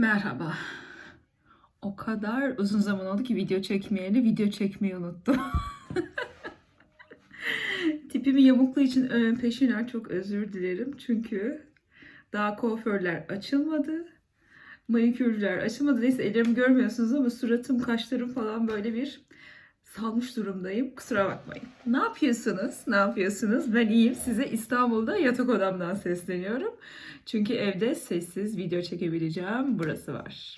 Merhaba. O kadar uzun zaman oldu ki video çekmeyeli video çekmeyi unuttum. Tipimi yamukluğu için peşinen çok özür dilerim. Çünkü daha kuaförler açılmadı. Manikürler açılmadı. Neyse ellerimi görmüyorsunuz ama suratım, kaşlarım falan böyle bir salmış durumdayım. Kusura bakmayın. Ne yapıyorsunuz? Ne yapıyorsunuz? Ben iyiyim. Size İstanbul'da yatak odamdan sesleniyorum. Çünkü evde sessiz video çekebileceğim burası var.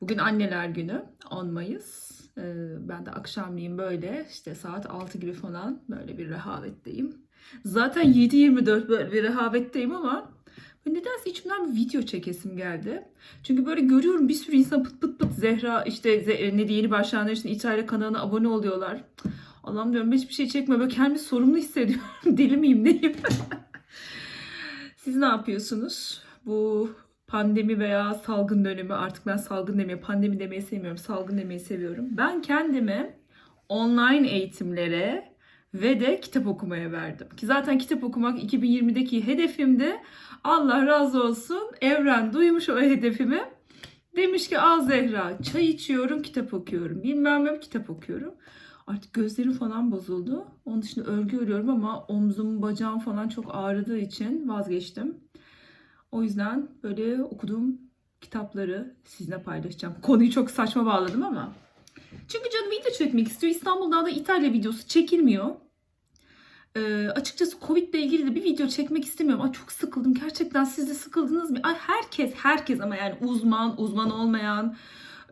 Bugün anneler günü 10 Mayıs. Ee, Ben de akşamleyin böyle işte saat 6 gibi falan böyle bir rehavetteyim. Zaten 7-24 böyle bir rehavetteyim ama ben nedense içimden bir video çekesim geldi. Çünkü böyle görüyorum bir sürü insan pıt pıt pıt Zehra işte Ze- ne diye yeni başlayanlar için İtalya kanalına abone oluyorlar. Allah'ım diyorum hiçbir şey çekme böyle kendimi sorumlu hissediyorum. Deli miyim neyim? Siz ne yapıyorsunuz? Bu pandemi veya salgın dönemi artık ben salgın demiyorum pandemi demeyi sevmiyorum salgın demeyi seviyorum. Ben kendimi online eğitimlere ve de kitap okumaya verdim. Ki zaten kitap okumak 2020'deki hedefimdi. Allah razı olsun evren duymuş o hedefimi. Demiş ki al Zehra çay içiyorum kitap okuyorum bilmem ne kitap okuyorum. Artık gözlerim falan bozuldu. Onun dışında örgü örüyorum ama omzum, bacağım falan çok ağrıdığı için vazgeçtim. O yüzden böyle okuduğum kitapları sizinle paylaşacağım. Konuyu çok saçma bağladım ama. Çünkü canım video çekmek istiyor. İstanbul'da da İtalya videosu çekilmiyor. Ee, açıkçası Covid ile ilgili de bir video çekmek istemiyorum. Ay çok sıkıldım. Gerçekten siz de sıkıldınız mı? Ay herkes, herkes ama yani uzman, uzman olmayan,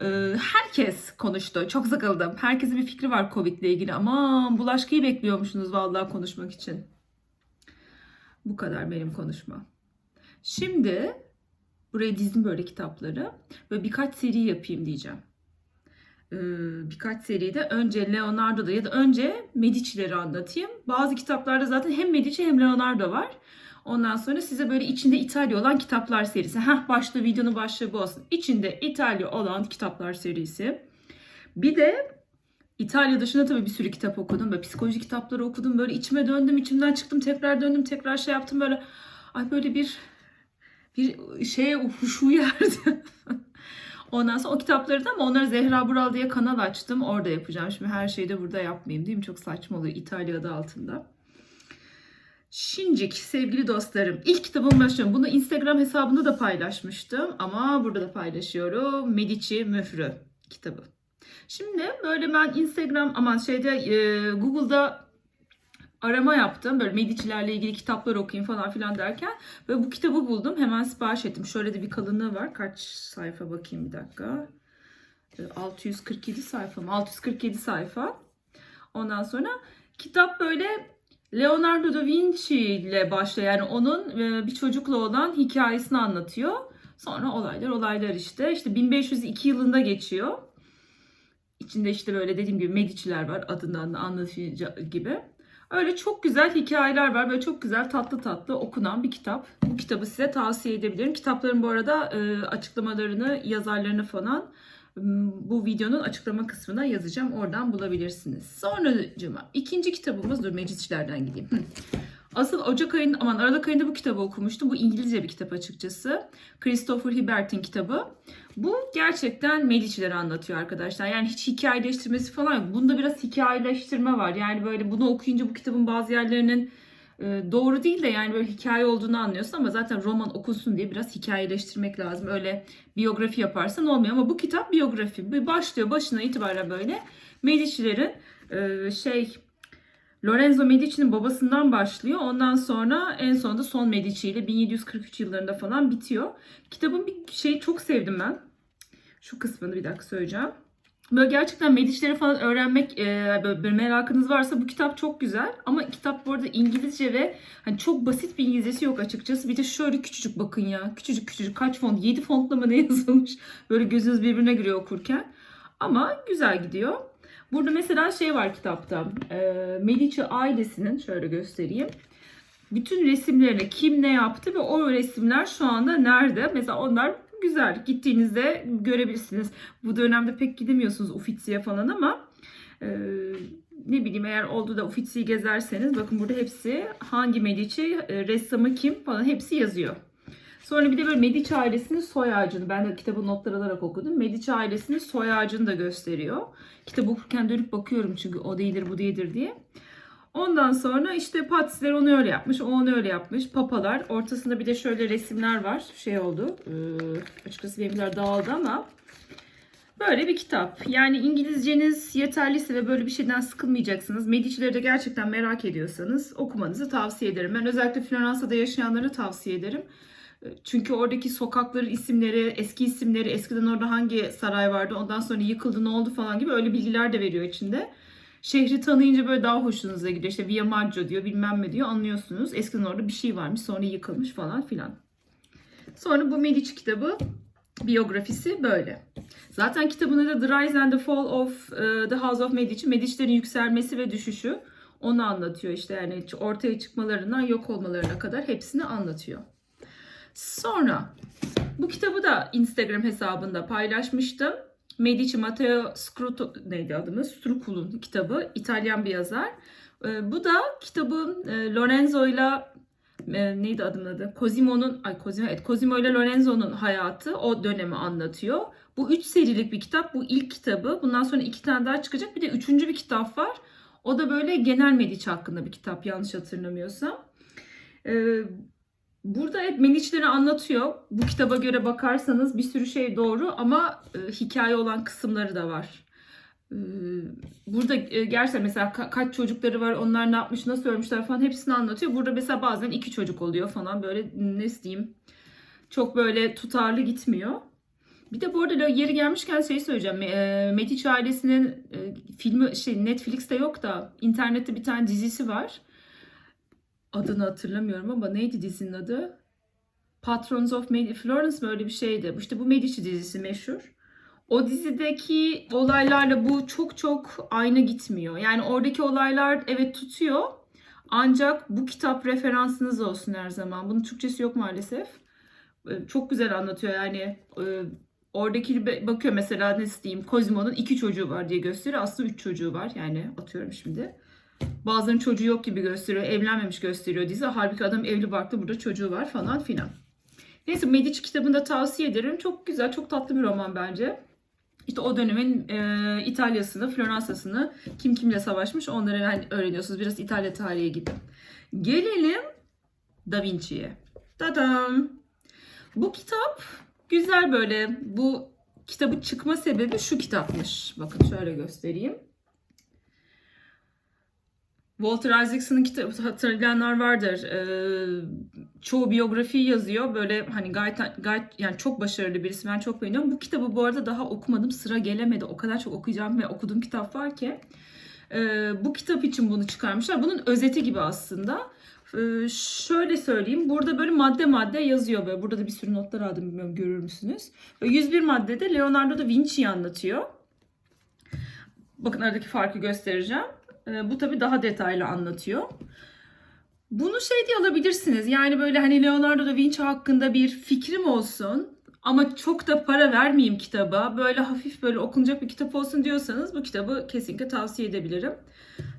e, herkes konuştu. Çok sıkıldım. Herkesin bir fikri var Covid ile ilgili. Aman bulaşkıyı bekliyormuşsunuz vallahi konuşmak için. Bu kadar benim konuşma. Şimdi buraya dizdim böyle kitapları ve birkaç seri yapayım diyeceğim. Ee, birkaç seride önce Leonardo'da ya da önce Medici'leri anlatayım. Bazı kitaplarda zaten hem Medici hem Leonardo var. Ondan sonra size böyle içinde İtalya olan kitaplar serisi. Heh başta videonun başlığı bu olsun. İçinde İtalya olan kitaplar serisi. Bir de İtalya dışında tabii bir sürü kitap okudum. Böyle psikoloji kitapları okudum. Böyle içime döndüm, içimden çıktım, tekrar döndüm, tekrar şey yaptım böyle. Ay böyle bir bir şeye huşu yerdi. Ondan sonra o kitapları da ama onları Zehra Bural diye kanal açtım. Orada yapacağım. Şimdi her şeyi de burada yapmayayım değil mi? Çok saçma oluyor İtalya adı altında. Şincik sevgili dostlarım. ilk kitabımı başlıyorum. Bunu Instagram hesabında da paylaşmıştım. Ama burada da paylaşıyorum. Medici Mührü kitabı. Şimdi böyle ben Instagram aman şeyde e, Google'da arama yaptım. Böyle Medici'lerle ilgili kitaplar okuyayım falan filan derken ve bu kitabı buldum. Hemen sipariş ettim. Şöyle de bir kalınlığı var. Kaç sayfa bakayım bir dakika. E, 647 sayfa mı? 647 sayfa. Ondan sonra kitap böyle Leonardo da Vinci ile başlıyor. Yani onun e, bir çocukla olan hikayesini anlatıyor. Sonra olaylar olaylar işte. İşte 1502 yılında geçiyor. İçinde işte böyle dediğim gibi Medici'ler var adından da anlatılacağı gibi. Öyle çok güzel hikayeler var. Böyle çok güzel tatlı tatlı okunan bir kitap. Bu kitabı size tavsiye edebilirim. Kitapların bu arada e, açıklamalarını, yazarlarını falan bu videonun açıklama kısmına yazacağım. Oradan bulabilirsiniz. Sonra ikinci kitabımız dur Medici'lerden gideyim. Asıl Ocak ayında aman Aralık ayında bu kitabı okumuştum. Bu İngilizce bir kitap açıkçası. Christopher Hibert'in kitabı. Bu gerçekten Medici'leri anlatıyor arkadaşlar. Yani hiç hikayeleştirmesi falan yok. Bunda biraz hikayeleştirme var. Yani böyle bunu okuyunca bu kitabın bazı yerlerinin e, doğru değil de yani böyle hikaye olduğunu anlıyorsun ama zaten roman okunsun diye biraz hikayeleştirmek lazım. Öyle biyografi yaparsan olmuyor ama bu kitap biyografi. Başlıyor başına itibaren böyle Medici'lerin e, şey Lorenzo Medici'nin babasından başlıyor. Ondan sonra en sonunda son Medici ile 1743 yıllarında falan bitiyor. Kitabın bir şeyi çok sevdim ben. Şu kısmını bir dakika söyleyeceğim. Böyle gerçekten Medici'leri falan öğrenmek e, böyle merakınız varsa bu kitap çok güzel. Ama kitap bu arada İngilizce ve hani çok basit bir İngilizcesi yok açıkçası. Bir de şöyle küçücük bakın ya. Küçücük küçücük kaç font? 7 fontla mı ne yazılmış? Böyle gözünüz birbirine giriyor okurken. Ama güzel gidiyor. Burada mesela şey var kitapta. E, Medici ailesinin şöyle göstereyim. Bütün resimlerini kim ne yaptı ve o resimler şu anda nerede? Mesela onlar güzel. Gittiğinizde görebilirsiniz. Bu dönemde pek gidemiyorsunuz Uffizi'ye falan ama e, ne bileyim eğer oldu da Uffizi'yi gezerseniz bakın burada hepsi hangi Medici, e, ressamı kim falan hepsi yazıyor. Sonra bir de böyle Medici ailesinin soy ağacını, ben de kitabı notlar alarak okudum. Medici ailesinin soy ağacını da gösteriyor. Kitabı okurken dönüp bakıyorum çünkü o değildir bu değildir diye. Ondan sonra işte Patisler onu öyle yapmış, o onu öyle yapmış. Papalar. Ortasında bir de şöyle resimler var. Şey oldu. açıkçası benimkiler dağıldı ama Böyle bir kitap. Yani İngilizceniz yeterliyse ve böyle bir şeyden sıkılmayacaksınız. Medici'leri de gerçekten merak ediyorsanız okumanızı tavsiye ederim. Ben özellikle Floransa'da yaşayanları tavsiye ederim. Çünkü oradaki sokakların isimleri, eski isimleri, eskiden orada hangi saray vardı, ondan sonra yıkıldı, ne oldu falan gibi öyle bilgiler de veriyor içinde. Şehri tanıyınca böyle daha hoşunuza gidiyor. İşte Via Maggio diyor, bilmem ne diyor, anlıyorsunuz. Eskiden orada bir şey varmış, sonra yıkılmış falan filan. Sonra bu Medici kitabı biyografisi böyle. Zaten kitabın adı The Rise and the Fall of e, the House of Medici. Medici'lerin yükselmesi ve düşüşü. Onu anlatıyor işte yani ortaya çıkmalarından yok olmalarına kadar hepsini anlatıyor. Sonra bu kitabı da Instagram hesabında paylaşmıştım. Medici Matteo Scruto neydi adımız? Strucul'un kitabı. İtalyan bir yazar. E, bu da kitabın e, Lorenzo ile neydi adının adı? Cosimo'nun ay Cosimo evet Cosimo ile Lorenzo'nun hayatı o dönemi anlatıyor. Bu üç serilik bir kitap. Bu ilk kitabı. Bundan sonra iki tane daha çıkacak. Bir de üçüncü bir kitap var. O da böyle genel Medici hakkında bir kitap yanlış hatırlamıyorsam. Ee, burada hep Medici'leri anlatıyor. Bu kitaba göre bakarsanız bir sürü şey doğru ama e, hikaye olan kısımları da var. Ee, Burada e, gerçekten mesela ka- kaç çocukları var, onlar ne yapmış, nasıl ölmüşler falan hepsini anlatıyor. Burada mesela bazen iki çocuk oluyor falan böyle ne diyeyim çok böyle tutarlı gitmiyor. Bir de bu arada yeri gelmişken şey söyleyeceğim. E, Medici ailesinin e, filmi şey Netflix'te yok da internette bir tane dizisi var. Adını hatırlamıyorum ama neydi dizinin adı? Patrons of Medici Florence mi öyle bir şeydi. İşte bu Medici dizisi meşhur. O dizideki olaylarla bu çok çok aynı gitmiyor. Yani oradaki olaylar evet tutuyor. Ancak bu kitap referansınız olsun her zaman. Bunun Türkçesi yok maalesef. E, Çok güzel anlatıyor yani. e, Oradaki bakıyor mesela ne diyeyim Cosimo'nun iki çocuğu var diye gösteriyor. Aslında üç çocuğu var yani atıyorum şimdi. Bazılarının çocuğu yok gibi gösteriyor. Evlenmemiş gösteriyor dizi. Halbuki adam evli barklı burada çocuğu var falan filan. Neyse Medici kitabını da tavsiye ederim. Çok güzel, çok tatlı bir roman bence. İşte o dönemin e, İtalya'sını, Floransa'sını kim kimle savaşmış onları öğreniyorsunuz. Biraz İtalya tarihi gibi. Gelelim Da Vinci'ye. Dadam. Bu kitap güzel böyle. Bu kitabı çıkma sebebi şu kitapmış. Bakın şöyle göstereyim. Walter Isaacson'ın kitabı hatırlayanlar vardır. Ee, çoğu biyografi yazıyor. Böyle hani gayet, gayet yani çok başarılı birisi. Ben çok beğeniyorum. Bu kitabı bu arada daha okumadım. Sıra gelemedi. O kadar çok okuyacağım ve okuduğum kitap var ki. Ee, bu kitap için bunu çıkarmışlar. Bunun özeti gibi aslında. Ee, şöyle söyleyeyim. Burada böyle madde madde yazıyor. Böyle. Burada da bir sürü notlar aldım. Bilmiyorum görür müsünüz? Ve 101 maddede Leonardo da Vinci'yi anlatıyor. Bakın aradaki farkı göstereceğim. Ee, bu tabii daha detaylı anlatıyor. Bunu şey diye alabilirsiniz. Yani böyle hani Leonardo da Vinci hakkında bir fikrim olsun ama çok da para vermeyeyim kitaba. Böyle hafif böyle okunacak bir kitap olsun diyorsanız bu kitabı kesinlikle tavsiye edebilirim.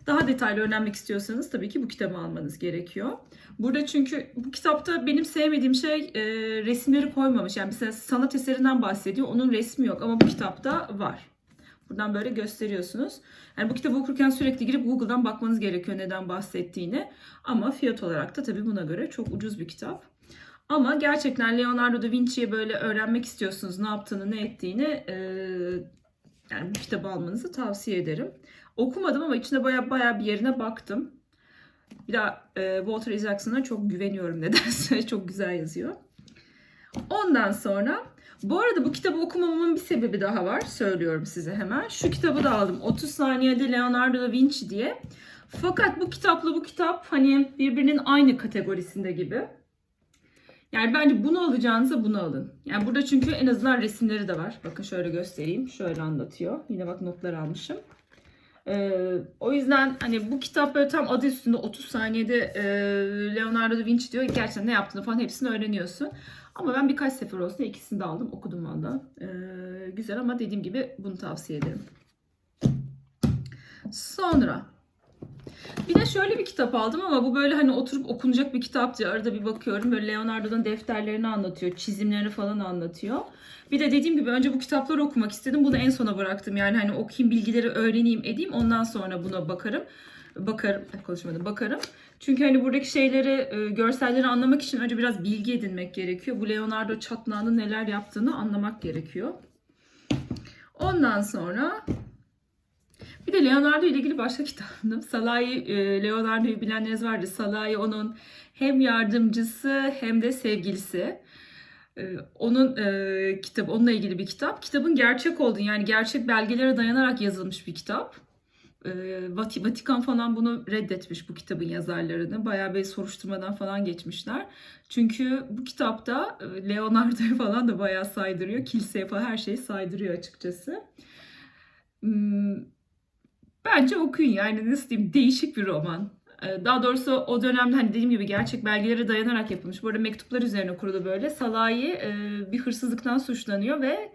Daha detaylı öğrenmek istiyorsanız tabii ki bu kitabı almanız gerekiyor. Burada çünkü bu kitapta benim sevmediğim şey e, resimleri koymamış. Yani mesela sanat eserinden bahsediyor. Onun resmi yok ama bu kitapta var. Buradan böyle gösteriyorsunuz. Yani bu kitabı okurken sürekli girip Google'dan bakmanız gerekiyor neden bahsettiğini. Ama fiyat olarak da tabii buna göre çok ucuz bir kitap. Ama gerçekten Leonardo da Vinci'ye böyle öğrenmek istiyorsunuz ne yaptığını ne ettiğini e, yani bu kitabı almanızı tavsiye ederim. Okumadım ama içinde baya baya bir yerine baktım. Bir daha e, Walter Isaacson'a çok güveniyorum nedense. çok güzel yazıyor. Ondan sonra bu arada bu kitabı okumamamın bir sebebi daha var. Söylüyorum size hemen. Şu kitabı da aldım. 30 saniyede Leonardo da Vinci diye. Fakat bu kitapla bu kitap hani birbirinin aynı kategorisinde gibi. Yani bence bunu alacağınıza bunu alın. Yani burada çünkü en azından resimleri de var. Bakın şöyle göstereyim. Şöyle anlatıyor. Yine bak notlar almışım. Ee, o yüzden hani bu kitap böyle tam adı üstünde 30 saniyede e, Leonardo da Vinci diyor. Gerçekten ne yaptığını falan hepsini öğreniyorsun. Ama ben birkaç sefer olsun ikisini de aldım. Okudum valla. Ee, güzel ama dediğim gibi bunu tavsiye ederim. Sonra Bir de şöyle bir kitap aldım ama bu böyle hani oturup okunacak bir kitap diye arada bir bakıyorum. Böyle Leonardo'nun defterlerini anlatıyor, çizimlerini falan anlatıyor. Bir de dediğim gibi önce bu kitapları okumak istedim. Bunu en sona bıraktım. Yani hani okuyayım, bilgileri öğreneyim, edeyim. Ondan sonra buna bakarım. Bakarım, konuşmadım, bakarım. Çünkü hani buradaki şeyleri, e, görselleri anlamak için önce biraz bilgi edinmek gerekiyor. Bu Leonardo çatlağının neler yaptığını anlamak gerekiyor. Ondan sonra bir de Leonardo ile ilgili başka kitabım. Salai e, Leonardo'yu bilenleriniz vardır. Salai onun hem yardımcısı hem de sevgilisi. E, Onun e, kitabı, onunla ilgili bir kitap. Kitabın gerçek olduğunu yani gerçek belgelere dayanarak yazılmış bir kitap. Vati- Vatikan falan bunu reddetmiş bu kitabın yazarlarını. Bayağı bir soruşturmadan falan geçmişler. Çünkü bu kitapta Leonardo'yu falan da bayağı saydırıyor. Kiliseye falan her şeyi saydırıyor açıkçası. Hmm, Bence okuyun yani nasıl diyeyim değişik bir roman. Daha doğrusu o dönemde hani dediğim gibi gerçek belgelere dayanarak yapılmış. Bu arada mektuplar üzerine kurulu böyle. Salahi e, bir hırsızlıktan suçlanıyor ve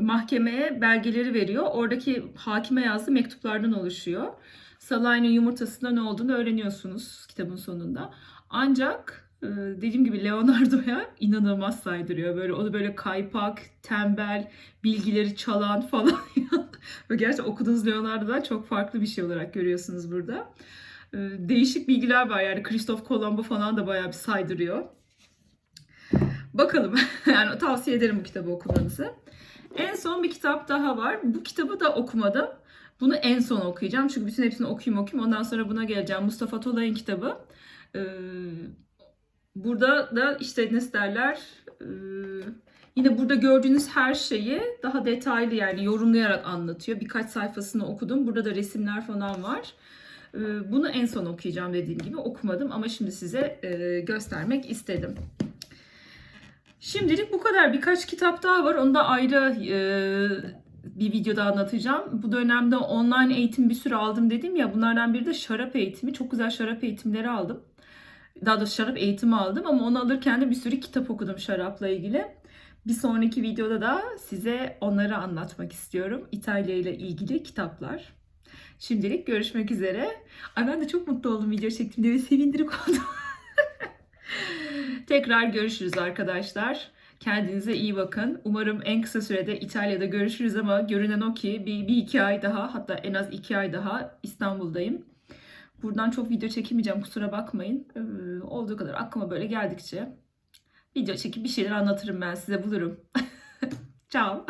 mahkemeye belgeleri veriyor. Oradaki hakime yazdığı mektuplardan oluşuyor. Salahi'nin yumurtasında ne olduğunu öğreniyorsunuz kitabın sonunda. Ancak e, dediğim gibi Leonardo'ya inanılmaz saydırıyor. Böyle onu böyle kaypak, tembel, bilgileri çalan falan. Gerçekten okuduğunuz Leonardo'dan çok farklı bir şey olarak görüyorsunuz burada. Ee, Değişik bilgiler var yani Christoph Colombo falan da bayağı bir saydırıyor. Bakalım. yani tavsiye ederim bu kitabı okumanızı. En son bir kitap daha var. Bu kitabı da okumadım. Bunu en son okuyacağım. Çünkü bütün hepsini okuyayım okuyayım. Ondan sonra buna geleceğim. Mustafa Tolay'ın kitabı. Ee, burada da işte nasıl derler... Ee, Yine burada gördüğünüz her şeyi daha detaylı yani yorumlayarak anlatıyor. Birkaç sayfasını okudum. Burada da resimler falan var. Ee, Bunu en son okuyacağım dediğim gibi okumadım ama şimdi size e, göstermek istedim. Şimdilik bu kadar. Birkaç kitap daha var. Onu da ayrı e, bir videoda anlatacağım. Bu dönemde online eğitim bir sürü aldım dedim ya. Bunlardan biri de şarap eğitimi. Çok güzel şarap eğitimleri aldım. Daha doğrusu şarap eğitimi aldım ama onu alırken de bir sürü kitap okudum şarapla ilgili. Bir sonraki videoda da size onları anlatmak istiyorum. İtalya ile ilgili kitaplar. Şimdilik görüşmek üzere. Ay ben de çok mutlu oldum video çektiğimde ve sevindirik oldum. Tekrar görüşürüz arkadaşlar. Kendinize iyi bakın. Umarım en kısa sürede İtalya'da görüşürüz ama görünen o ki bir, bir iki ay daha hatta en az iki ay daha İstanbul'dayım. Buradan çok video çekemeyeceğim kusura bakmayın. Ee, olduğu kadar aklıma böyle geldikçe video çekip bir şeyler anlatırım ben size bulurum. Ciao.